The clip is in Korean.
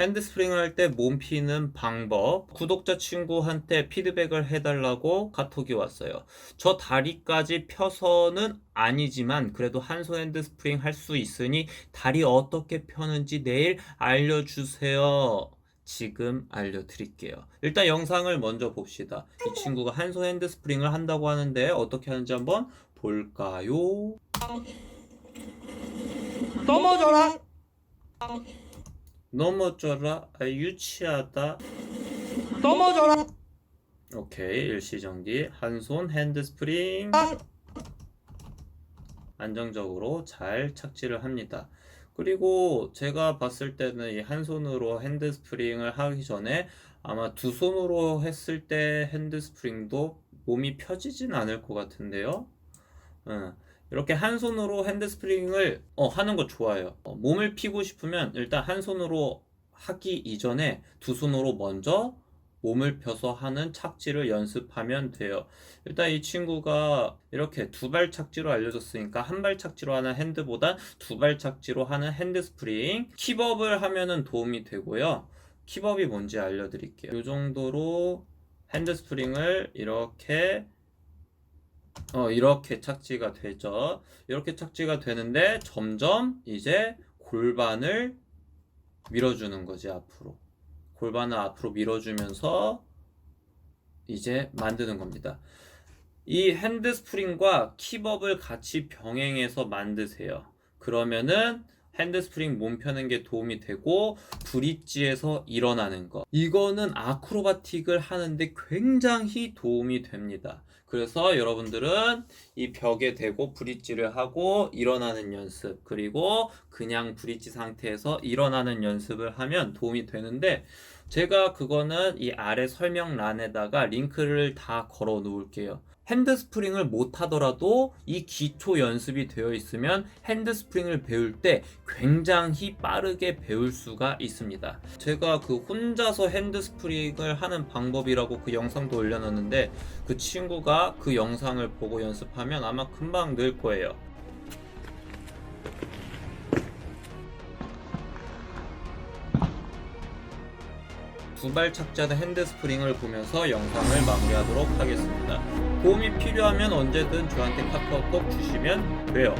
핸드스프링을 할 때 몸 피는 방법 구독자 친구한테 피드백을 해달라고 카톡이 왔어요. 저 다리까지 펴서는 아니지만 그래도 한 손 핸드스프링 할 수 있으니 다리 어떻게 펴는지 내일 알려주세요. 지금 알려드릴게요. 일단 영상을 먼저 봅시다. 이 친구가 한 손 핸드스프링을 한다고 하는데 어떻게 하는지 한번 볼까요? 넘어져라 넘어져라. 아, 유치하다. 넘어져라. 오케이. 일시정지. 한 손 핸드스프링. 안정적으로 잘 착지를 합니다. 그리고 제가 봤을 때는 이 한 손으로 핸드스프링을 하기 전에 아마 두 손으로 했을 때 핸드스프링도 몸이 펴지진 않을 것 같은데요. 응. 이렇게 한 손으로 핸드 스프링을 어, 하는 거 좋아요. 어, 몸을 피고 싶으면 일단 한 손으로 하기 이전에 두 손으로 먼저 몸을 펴서 하는 착지를 연습하면 돼요. 일단 이 친구가 이렇게 두 발 착지로 알려줬으니까 한 발 착지로 하는 핸드보단 두발 착지로 하는 핸드 스프링 킵업을 하면은 도움이 되고요. 킵업이 뭔지 알려드릴게요. 이 정도로 핸드 스프링을 이렇게 어, 이렇게 착지가 되죠. 이렇게 착지가 되는데 점점 이제 골반을 밀어주는 거지, 앞으로. 골반을 앞으로 밀어주면서 이제 만드는 겁니다. 이 핸드 스프링과 킵업을 같이 병행해서 만드세요. 그러면은 핸드스프링 몸 펴는 게 도움이 되고 브릿지에서 일어나는 거. 이거는 아크로바틱을 하는데 굉장히 도움이 됩니다. 그래서 여러분들은 이 벽에 대고 브릿지를 하고 일어나는 연습, 그리고 그냥 브릿지 상태에서 일어나는 연습을 하면 도움이 되는데 제가 그거는 이 아래 설명란에다가 링크를 다 걸어 놓을게요. 핸드스프링을 못 하더라도 이 기초 연습이 되어 있으면 핸드스프링을 배울 때 굉장히 빠르게 배울 수가 있습니다. 제가 그 혼자서 핸드스프링을 하는 방법이라고 그 영상도 올려놨는데 그 친구가 그 영상을 보고 연습하면 아마 금방 늘 거예요. 두발 착지하는 핸드스프링을 보면서 영상을 마무리하도록 하겠습니다. 도움이 필요하면 언제든 저한테 카카오톡 주시면 돼요.